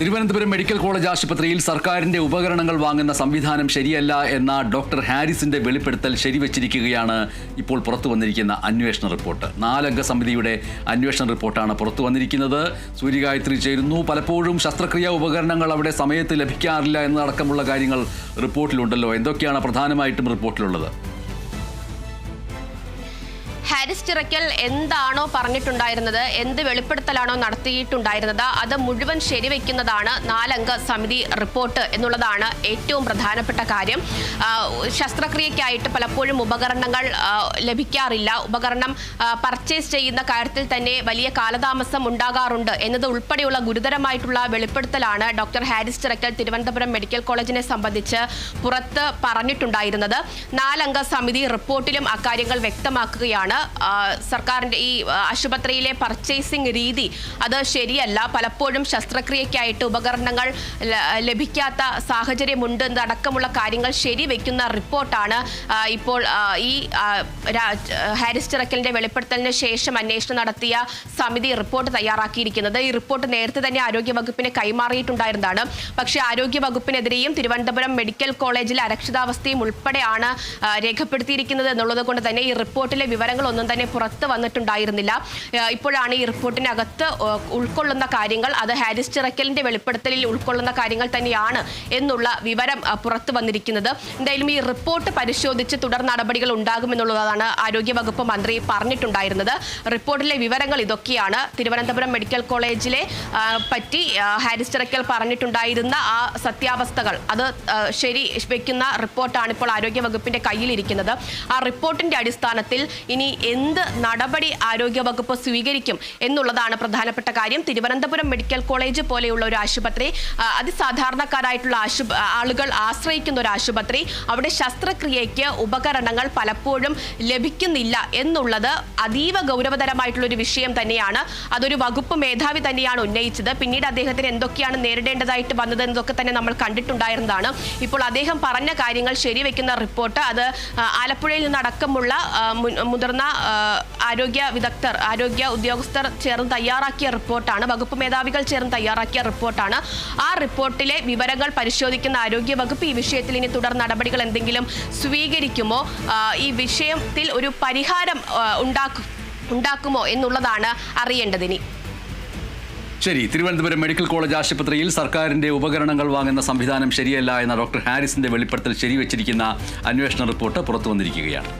Thiruvananthapuram medical college ആശുപത്രിയിൽ സർക്കാരിന്റെ ഉപകരണങ്ങൾ വാങ്ങുന്ന സംവിധാനം ശരിയല്ല എന്ന ഡോക്ടർ ഹാരിസിന്റെ വെളിപ്പെടുത്തൽ ശരിവച്ചിരിക്കുകയാണ് ഇപ്പോൾ പുറത്തു വന്നിരിക്കുന്ന അന്വേഷണ റിപ്പോർട്ട്. നാലംഗ സമിതിയുടെ അന്വേഷണ റിപ്പോർട്ടാണ് പുറത്തു വന്നിരിക്കുന്നത്. സൂര്യഗായത്രി ചേരുന്നു. പലപ്പോഴും ശസ്ത്രക്രിയാ ഉപകരണങ്ങൾ അവിടെ സമയത്ത് ലഭിക്കാറില്ല എന്നതടക്കമുള്ള കാര്യങ്ങൾ റിപ്പോർട്ടിലുണ്ടല്ലോ. എന്തൊക്കെയാണ് പ്രധാനമായിട്ടും റിപ്പോർട്ടിലുള്ളത്? ഹാരിസ് എന്താണോ പറഞ്ഞിട്ടുണ്ടായിരുന്നത് എന്ത് വെളിപ്പെടുത്തലാണോ നടത്തിയിട്ടുണ്ടായിരുന്നത് അത് മുഴുവൻ ശരിവെക്കുന്നതാണ് നാലംഗ സമിതി റിപ്പോർട്ട് എന്നുള്ളതാണ് ഏറ്റവും പ്രധാനപ്പെട്ട കാര്യം. ശസ്ത്രക്രിയക്കായിട്ട് പലപ്പോഴും ഉപകരണങ്ങൾ ലഭിക്കാറില്ല. ഉപകരണം പർച്ചേസ് ചെയ്യുന്ന കാര്യത്തിൽ തന്നെ വലിയ കാലതാമസം ഉണ്ടാകാറുണ്ട് എന്നത് ഉൾപ്പെടെയുള്ള ഗുരുതരമായിട്ടുള്ള വെളിപ്പെടുത്തലാണ് ഡോക്ടർ ഹാരിസ് ചിറക്കൽ തിരുവനന്തപുരം മെഡിക്കൽ കോളേജിനെ സംബന്ധിച്ച് പുറത്ത് പറഞ്ഞിട്ടുണ്ടായിരുന്നത്. നാലംഗ സമിതി റിപ്പോർട്ടിലും അക്കാര്യങ്ങൾ വ്യക്തമാക്കുകയാണ്. ആ, സർക്കാരിന്റെ ഈ ആശുപത്രിയിലെ പർച്ചേസിംഗ് രീതി അത് ശരിയല്ല. പലപ്പോഴും ശസ്ത്രക്രിയയ്ക്കായിട്ട് ഉപകരണങ്ങൾ ലഭിക്കാത്ത സാഹചര്യമുണ്ട് എന്നടക്കമുള്ള കാര്യങ്ങൾ ശരി ശരിവെക്കുന്ന റിപ്പോർട്ടാണ്. ഇപ്പോൾ ഈ ഹാരിസ് ചിറക്കലിന്റെ വെളിപ്പെടുത്തലിന് ശേഷം അന്വേഷണം നടത്തിയ സമിതി റിപ്പോർട്ട് തയ്യാറാക്കിയിരിക്കുന്നത്. ഈ റിപ്പോർട്ട് നേരത്തെ തന്നെ ആരോഗ്യവകുപ്പിന് കൈമാറിയിട്ടുണ്ടായിരുന്നതാണ്. പക്ഷേ ആരോഗ്യവകുപ്പിനെതിരെയും തിരുവനന്തപുരം മെഡിക്കൽ കോളേജിലെ അരക്ഷിതാവസ്ഥയും ഉൾപ്പെടെയാണ് രേഖപ്പെടുത്തിയിരിക്കുന്നത് എന്നുള്ളത് കൊണ്ട് തന്നെ ഈ റിപ്പോർട്ടിലെ വിവരങ്ങളൊന്നും തന്നെ പുറത്ത് വന്നിട്ടുണ്ടായിരുന്നില്ല. ഇപ്പോഴാണ് ഈ റിപ്പോർട്ടിനകത്ത് ഉൾക്കൊള്ളുന്ന കാര്യങ്ങൾ അത് ഹാരിസ് ചിറക്കലിന്റെ വെളിപ്പെടുത്തലിൽ ഉൾക്കൊള്ളുന്ന കാര്യങ്ങൾ തന്നെയാണ് എന്നുള്ള വിവരം പുറത്തു വന്നിരിക്കുന്നത്. എന്തായാലും ഈ റിപ്പോർട്ട് പരിശോധിച്ച് തുടർ നടപടികൾ ഉണ്ടാകുമെന്നുള്ളതാണ് ആരോഗ്യവകുപ്പ് മന്ത്രി പറഞ്ഞിട്ടുണ്ടായിരുന്നത്. റിപ്പോർട്ടിലെ വിവരങ്ങൾ ഇതൊക്കെയാണ്. തിരുവനന്തപുരം മെഡിക്കൽ കോളേജിലെ പറ്റി ഹാരിസ് ചിറക്കൽ പറഞ്ഞിട്ടുണ്ടായിരുന്ന ആ സത്യാവസ്ഥകൾ. അത് ശരി വെക്കുന്ന റിപ്പോർട്ടാണ് ഇപ്പോൾ ആരോഗ്യവകുപ്പിന്റെ കയ്യിലിരിക്കുന്നത്. ആ റിപ്പോർട്ടിന്റെ അടിസ്ഥാനത്തിൽ ഇനി എന്ത് നടപടി ആരോഗ്യവകുപ്പ് സ്വീകരിക്കും എന്നുള്ളതാണ് പ്രധാനപ്പെട്ട കാര്യം. തിരുവനന്തപുരം മെഡിക്കൽ കോളേജ് പോലെയുള്ള ഒരു ആശുപത്രി അതിസാധാരണക്കാരായിട്ടുള്ള ആശു ആളുകൾ ആശ്രയിക്കുന്ന ഒരു ആശുപത്രി. അവിടെ ശസ്ത്രക്രിയയ്ക്ക് ഉപകരണങ്ങൾ പലപ്പോഴും ലഭിക്കുന്നില്ല എന്നുള്ളത് അതീവ ഗൗരവതരമായിട്ടുള്ള ഒരു വിഷയം തന്നെയാണ്. അതൊരു വകുപ്പ് മേധാവി തന്നെയാണ് ഉന്നയിച്ചത്. പിന്നീട് അദ്ദേഹത്തിന് എന്തൊക്കെയാണ് നേരിടേണ്ടതായിട്ട് വന്നത് എന്നതൊക്കെ തന്നെ നമ്മൾ കണ്ടിട്ടുണ്ടായിരുന്നതാണ്. ഇപ്പോൾ അദ്ദേഹം പറഞ്ഞ കാര്യങ്ങൾ ശരിവെക്കുന്ന റിപ്പോർട്ട് അത് ആലപ്പുഴയിൽ നിന്നടക്കമുള്ള മുതിർന്ന ആരോഗ്യ വിദഗ്ധർ ആരോഗ്യ ഉദ്യോഗസ്ഥർ ചേർന്ന് തയ്യാറാക്കിയ റിപ്പോർട്ടാണ് വകുപ്പ് മേധാവികൾ ചേർന്ന് തയ്യാറാക്കിയ റിപ്പോർട്ടാണ്. ആ റിപ്പോർട്ടിലെ വിവരങ്ങൾ പരിശോധിക്കുന്ന ആരോഗ്യ വകുപ്പ് ഈ വിഷയത്തിൽ ഇനി തുടർ നടപടികൾ എന്തെങ്കിലും സ്വീകരിക്കുമോ? ഈ വിഷയത്തിൽ ഒരു പരിഹാരം ഉണ്ടാക്കും ഉണ്ടാക്കുമോ എന്നുള്ളതാണ് അറിയേണ്ടതിനി. ശരി തിരുവനന്തപുരം മെഡിക്കൽ കോളേജ് ആശുപത്രിയിൽ സർക്കാരിന്റെ ഉപകരണങ്ങൾ വാങ്ങുന്ന സംവിധാനം ശരിയല്ല എന്ന ഡോക്ടർ ഹാരിസിന്റെ വെളിപ്പെടുത്തൽ ശരിവച്ചിരിക്കുന്ന അന്വേഷണ റിപ്പോർട്ട് പുറത്തു വന്നിരിക്കുകയാണ്.